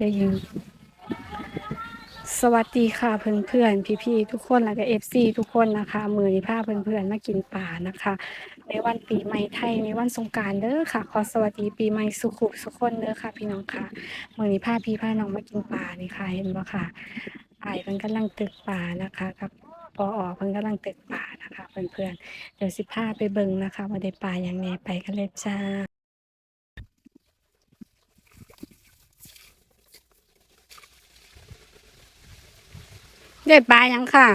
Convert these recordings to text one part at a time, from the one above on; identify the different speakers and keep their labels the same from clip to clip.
Speaker 1: ได้ยินสวัสดีค่ะเพื่อนๆพี่ๆทุกคนแล้วก็เอฟซีทุกคนนะคะ มือนี้พาเพื่อนๆมากินป่านะคะ ในวันปีใหม่ไทยในวันสงการเด้อค่ะ ขอสวัสดีปีใหม่สุขุสุขคนเด้อค่ะ พี่น้องค่ะมือนี้พาพี่พาน้องมากินป่านี่ค่ะเห็นบ่ค่ะไอ้เพิ่นกำลังตึกป่านะคะกับปออเพิ่นกำลังตึกป่านะคะ เพื่อนๆเดี๋ยวสิพาไปเบิ่งนะคะว่าได้ป่าอย่างแน่ไปกันเลยจ้า ได้ปลายังค่ะ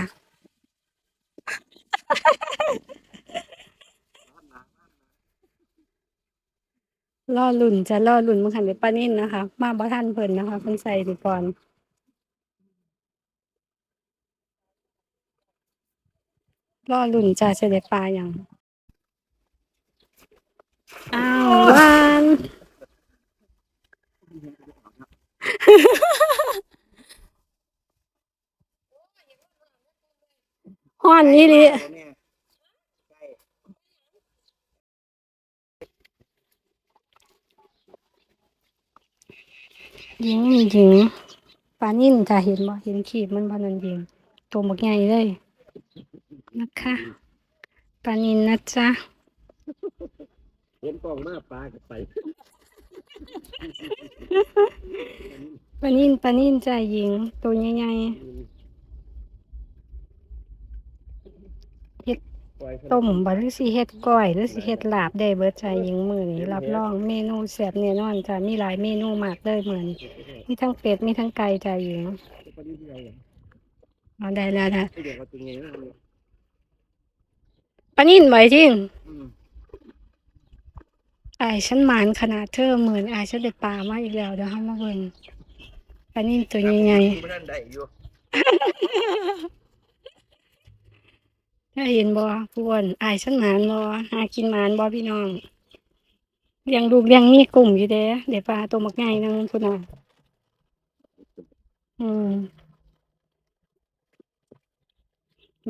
Speaker 1: ล่อหลุ่นจะล่อหลุ่นมันขันเป็นปลานิ่นนะคะ มาบ่ทันเพิ่นนะคะเพิ่นใส่ดีก่อนล่อหลุ่นจะจะได้ปลายังอ้าววาน ฮ้อนนี้ลิยิงนี่ยิงปลานิ่นจะเห็นบ่เห็นขีดมันบ่นั่นยิงตัวบักใหญ่เลยนะคะปลานิ่นนะจ๊ะ
Speaker 2: เห็นกล้องมาปลากับไป
Speaker 1: ปลานิ่นปลานิ่นจะยิง ตัวใหญ่
Speaker 2: ปล่อย
Speaker 1: ๆ ต้มบ่หรือสิเฮ็ดก้อยหรือสิเฮ็ดลาบได้เบิดใจยิงมื้อนี้รับรองเมนูแซ่บแน่นอนจ้ะมีหลายเมนูมากเลยมื้อนี้มีทั้งเป็ดมีทั้งไก่จ้ะยิง
Speaker 2: ปลาดิ้นใหญ่อะ
Speaker 1: เอาได้แล้วนะ
Speaker 2: ไอเด็กเอาตัวไงนะ
Speaker 1: ปลานิ่นบ่จริง
Speaker 2: อืม
Speaker 1: อายฉันหมานขนาดเธอหมื่นอายฉันได้ปลามาอีกแล้วเดี๋ยวเฮามาเบิ่งปลานิ่นตัวใหญ่
Speaker 2: ไม่ได้ได้อยู่
Speaker 1: ๆ ถ้าเห็นบ่ผู้อ้วนอายฉันหมานบ่หากินหมานบ่พี่น้องเลี้ยงลูกเลี้ยงมีกลุ่มอยู่เด้เดี๋ยวปลาตัวมักใหญ่นึงพุ่นน่ะอืม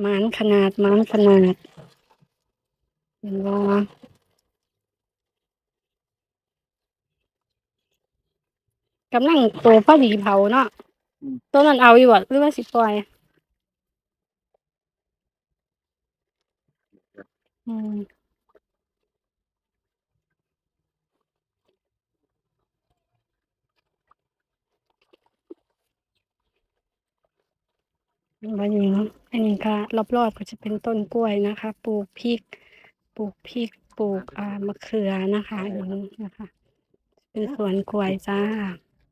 Speaker 1: หมานขนาดหมานขนาด เห็นบ่กำลังโตพอดีเผาเนาะตัวนั้นเอาอยู่บ่หรือว่าสิปล่อย อืมวันนี้เนาะอันนี้ก็รอบๆก็จะเป็นต้นกล้วยนะคะ ปลูกพริก ปลูกพริก ปลูกอ่ามะเขือนะคะอย่างนี้นะคะ เป็นสวนกล้วยจ้า